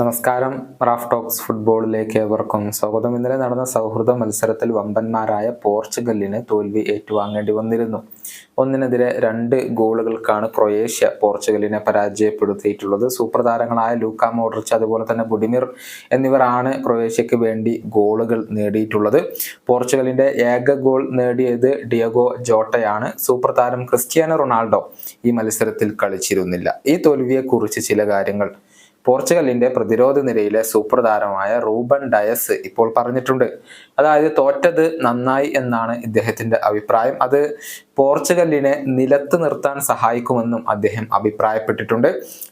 നമസ്കാരം. Raf talks ഫുട്ബോളിലേക്ക് ഏവർക്കും സ്വാഗതം. ഇന്നലെ നടന്ന സൗഹൃദ മത്സരത്തിൽ വമ്പന്മാരായ പോർച്ചുഗലിന് തോൽവി ഏറ്റുവാങ്ങേണ്ടി വന്നിരുന്നു. ഒന്നിനെതിരെ രണ്ട് ഗോളുകൾക്കാണ് ക്രൊയേഷ്യ പോർച്ചുഗലിനെ പരാജയപ്പെടുത്തിയിട്ടുള്ളത്. സൂപ്പർ താരങ്ങളായ ലൂക്ക മോഡ്രിച്ച് അതുപോലെ തന്നെ ബുഡിമിർ എന്നിവരാണ് ക്രൊയേഷ്യക്ക് വേണ്ടി ഗോളുകൾ നേടിയിട്ടുള്ളത്. പോർച്ചുഗലിന്റെ ഏക ഗോൾ നേടിയത് ഡിയഗോ ജോട്ടയാണ്. സൂപ്പർ താരം ക്രിസ്ത്യാനോ റൊണാൾഡോ ഈ മത്സരത്തിൽ കളിച്ചിരുന്നില്ല. ഈ തോൽവിയെക്കുറിച്ച് ചില കാര്യങ്ങൾ പോർച്ചുഗലിന്റെ പ്രതിരോധ നിരയിലെ സൂപ്പർ താരമായ റൂബൻ ഡയസ് ഇപ്പോൾ പറഞ്ഞിട്ടുണ്ട്. അതായത് തോറ്റത് നന്നായി എന്നാണ് ഇദ്ദേഹത്തിന്റെ അഭിപ്രായം. അത് പോർച്ചുഗലിനെ നിലത്ത് നിർത്താൻ സഹായിക്കുമെന്നും അദ്ദേഹം അഭിപ്രായപ്പെട്ടിട്ടുണ്ട്.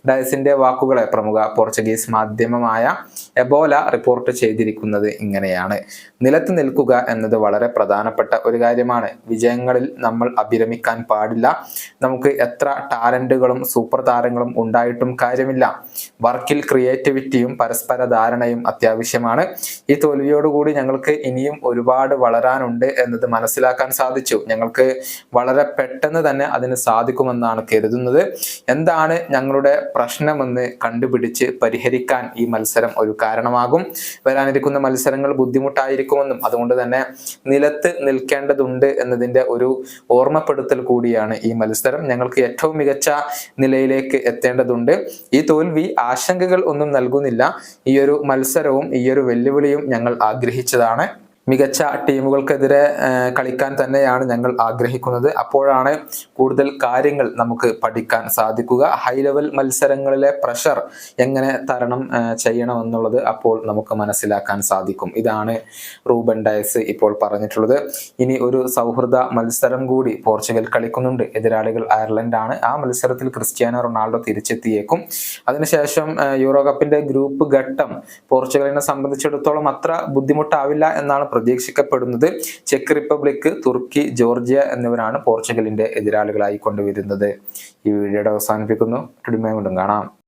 ഡയസിന്റെ വാക്കുകളെ പ്രമുഖ പോർച്ചുഗീസ് മാധ്യമമായ എബോല റിപ്പോർട്ട് ചെയ്തിരിക്കുന്നത് ഇങ്ങനെയാണ്. നിലത്ത് നിൽക്കുക എന്നത് വളരെ പ്രധാനപ്പെട്ട ഒരു കാര്യമാണ്. വിജയങ്ങളിൽ നമ്മൾ അഭിരമിക്കാൻ പാടില്ല. നമുക്ക് എത്ര ടാലന്റുകളും സൂപ്പർ താരങ്ങളും ഉണ്ടായിട്ടും കാര്യമില്ല. വർക്കിൽ ക്രിയേറ്റിവിറ്റിയും പരസ്പര ധാരണയും അത്യാവശ്യമാണ്. ഈ തോൽവിയോടുകൂടി ഞങ്ങൾക്ക് ഇനിയും ഒരുപാട് വളരാനുണ്ട് എന്നത് മനസ്സിലാക്കാൻ സാധിച്ചു. ഞങ്ങൾക്ക് വളരെ പെട്ടെന്ന് തന്നെ അതിന് സാധിക്കുമെന്നാണ് കരുതുന്നത്. എന്താണ് ഞങ്ങളുടെ പ്രശ്നമെന്ന് കണ്ടുപിടിച്ച് പരിഹരിക്കാൻ ഈ മത്സരം ഒരു കാരണമാകും? വരാനിരിക്കുന്ന മത്സരങ്ങൾ ബുദ്ധിമുട്ടായിരിക്കുമെന്നും അതുകൊണ്ട് തന്നെ നിലത്ത് നിൽക്കേണ്ടതുണ്ട് എന്നതിന്റെ ഒരു ഓർമ്മപ്പെടുത്തൽ കൂടിയാണ് ഈ മത്സരം. ഞങ്ങൾക്ക് ഏറ്റവും മികച്ച നിലയിലേക്ക് എത്തേണ്ടതുണ്ട്. ഈ തോൽവി ആശങ്കകൾ ഒന്നും നൽകുന്നില്ല. ഈ ഒരു മത്സരവും ഈ ഒരു വെല്ലുവിളിയും ഞങ്ങൾ ആഗ്രഹിച്ചതാണ്. മികച്ച ടീമുകൾക്കെതിരെ കളിക്കാൻ തന്നെയാണ് ഞങ്ങൾ ആഗ്രഹിക്കുന്നത്. അപ്പോഴാണ് കൂടുതൽ കാര്യങ്ങൾ നമുക്ക് പഠിക്കാൻ സാധിക്കുക. ഹൈ ലെവൽ മത്സരങ്ങളിലെ പ്രഷർ എങ്ങനെ തരണം ചെയ്യണം ചെയ്യണമെന്നുള്ളത് അപ്പോൾ നമുക്ക് മനസ്സിലാക്കാൻ സാധിക്കും. ഇതാണ് റൂബൻ ഡയസ് ഇപ്പോൾ പറഞ്ഞിട്ടുള്ളത്. ഇനി ഒരു സൗഹൃദ മത്സരം കൂടി പോർച്ചുഗൽ കളിക്കുന്നുണ്ട്. എതിരാളികൾ അയർലൻഡ് ആണ് ആ മത്സരത്തിൽ ക്രിസ്ത്യാനോ റൊണാൾഡോ തിരിച്ചെത്തിയേക്കും. അതിനുശേഷം യൂറോ കപ്പിന്റെ ഗ്രൂപ്പ് ഘട്ടം പോർച്ചുഗലിനെ സംബന്ധിച്ചിടത്തോളം അത്ര ബുദ്ധിമുട്ടാവില്ല എന്നാണ് പ്രതീക്ഷിക്കപ്പെടുന്നത് ചെക്ക് റിപ്പബ്ലിക് തുർക്കി ജോർജിയ എന്നിവരാണ് പോർച്ചുഗലിന്റെ എതിരാളികളായി കൊണ്ടുവരുന്നത്. ഈ വീഡിയോയുടെ അവസാനിപ്പിക്കുന്നു. കാണാം.